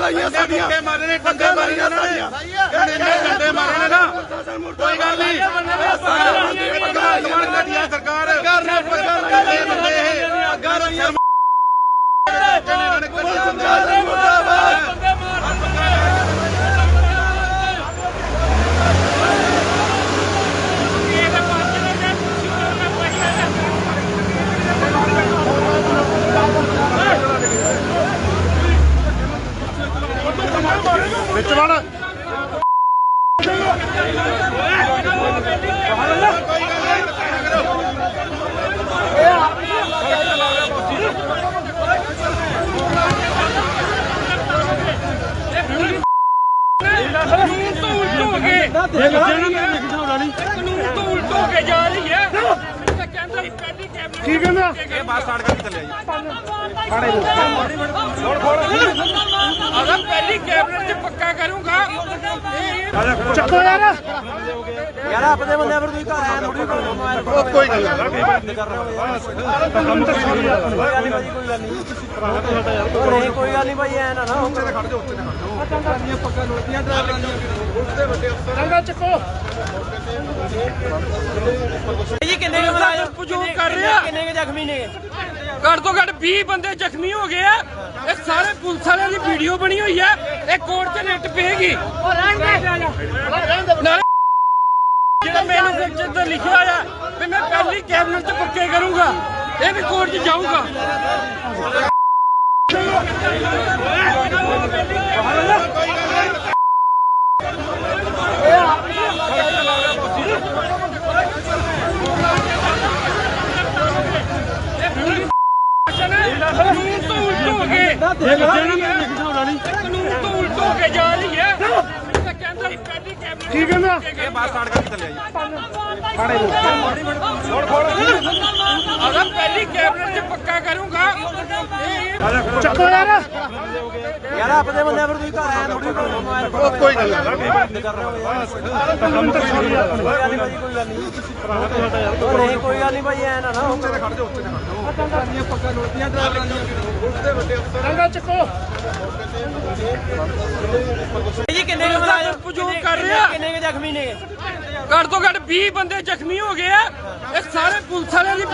ਲਾਈਆਂ ਸਾਡੀਆਂ। ਡੰਡੇ ਮਾਰੇ ਨੇ ਡੰਡੇ ਮਾਰੇ ਨੇ ਉਹਨਾਂ ਨੇ। ਡੰਡੇ ਡੰਡੇ ਮਾਰੇ ਨੇ ਨਾ। ਕੋਈ ਗੱਲ ਨਹੀਂ। ਸਮਾਨ ਕੱਢਿਆ ਸਰਕਾਰ ਕਰਨੇ ਬੰਦੇ ਬੰਦੇ ਇਹ ਅਗਰ ਸ਼ਰਮ ਵਿੱਚ ਵੜ। ਕਾਨੂੰਨ ਤੋਂ ਉਲਟ ਹੋ ਗਏ ਕਾਨੂੰਨ ਤੋਂ ਉਲਟ ਹੋ ਕੇ ਜਾ। ਰਹੀ ਹੈ ਕੀ ਕਹਿੰਦਾ ਇਹ ਬਾਸ ਸਟਾਰਟ ਕਰਕੇ ਚੱਲਿਆ ਜੀ ਅਗਰ ਪਹਿਲੀ ਕੈਬਨਿਟ ਚ ਪੱਕਾ ਕਰੂੰਗਾ ਇਹ ਚੱਕੋ ਯਾਰ ਯਾਰ ਆਪਦੇ ਬੰਦਿਆਂ ਪਰ ਤੁਸੀਂ ਘਰ ਆਇਆ ਥੋੜੀ ਮੋਬਾਈਲ ਉਹ ਕੋਈ ਗੱਲ ਨਹੀਂ ਕੰਮ ਤਾਂ ਸਹੀ ਆ ਕੋਈ ਗੱਲ ਨਹੀਂ ਭਾਜੀ ਕੋਈ ਗੱਲ ਨਹੀਂ ਉਹ ਨਹੀਂ ਕੋਈ ਗੱਲ ਨਹੀਂ ਭਾਈ ਐ ਨਾ ਨਾ ਉੱਤੇ ਖੜ ਜਾਓ ਉੱਤੇ ਖੜ ਜਾਓ ਪੱਕਾ ਲੋਟੀਆਂ ਡਰਾਈਵਰਾਂ ਦੀਆਂ ਚੰਗਾ ਚੱਕੋ ਜੀ ਕਿੰਨੇ ਕੁ ਮੁਲਾਜ਼ਮ ਉਪਯੋਗ ਕਰ ਰਿਹਾ। ਕਿੰਨੇ ਕੁ ਜ਼ਖਮੀ ਨੇ ਘੱਟ ਤੋਂ ਘੱਟ 20 ਬੰਦੇ ਜ਼ਖਮੀ ਹੋ ਗਏ ਆ। ਇਹ ਸਾਰੇ ਪੁਲਿਸ ਵਾਲਿਆਂ ਦੀ ਵੀਡੀਓ ਬਣੀ ਹੋਈ ਹੈ ਇਹ ਕੋਰਟ 'ਚ ਨੈਟ ਪਏਗੀ। ਜਿਹੜਾ ਮੈਨੂਫੈਕਚਰ ਤੇ ਲਿਖਿਆ ਹੋਇਆ ਵੀ ਮੈਂ ਪਹਿਲੀ ਕੈਬਨਿਟ 'ਚ ਪੱਕੇ ਕਰੂੰਗਾ, ਇਹ ਵੀ ਕੋਰਟ 'ਚ ਜਾਊਗਾ। ਕਾਨੂੰਨ ਤੋਂ ਉਲਟ ਹੋ ਗਏ ਕਾਨੂੰਨ ਤੋਂ ਉਲਟ ਹੋ ਕੇ ਜਾ ਰਹੀ ਹੈ ਕਹਿੰਦਾ ਕੀ ਕਹਿੰਦਾ ਇਹ ਬਾਸ ਸਟਾਰਟ ਕਰਕੇ ਚੱਲਿਆ ਜੀ। ਅਗਰ ਪਹਿਲੀ ਕੈਬਨਿਟ 'ਚ ਪੱਕਾ ਕਰੂੰਗਾ ਚੱਕੋ ਯਾਰ। ਯਾਰ ਆਪਦੇ ਬੰਦਿਆਂ ਪਰ ਤੁਸੀਂ ਘਰ ਆਇਆ ਥੋੜੀ ਮੋਬਾਈਲ ਕੋਈ ਗੱਲ ਨਹੀਂ। ਕਰ ਰਹੇ ਹੋ ਯਾਰ। ਕੰਮ ਤਾਂ ਕੋਈ ਗੱਲ ਨਹੀਂ ਕੋਈ ਗੱਲ ਨਹੀਂ। ਨਹੀਂ ਕੋਈ ਗੱਲ ਨਹੀਂ ਭਾਈ ਐ ਨਾ ਨਾ ਉੱਤੇ ਖੜ ਜਾਓ ਉੱਤੇ ਖੜ ਜਾਓ। ਪੱਕਾ ਲੋਟੀਆਂ ਡਰਾਈਵਰਾਂ ਦੀਆਂ ਚੰਗਾ ਚੱਕੋ। ਜੀ ਕਿੰਨੇ ਕੁ ਮੁਲਾਜ਼ਮ ਉਪਯੋਗ ਕਰ ਰਿਹਾ। ਕਿੰਨੇ ਕੁ ਜ਼ਖਮੀ ਨੇ ਘੱਟ ਤੋਂ ਘੱਟ 20 ਬੰਦੇ ਜ਼ਖਮੀ ਹੋ ਗਏ ਆ। ਇਹ ਸਾਰੇ ਪੁਲਿਸ ਵਾਲਿਆਂ ਦੀ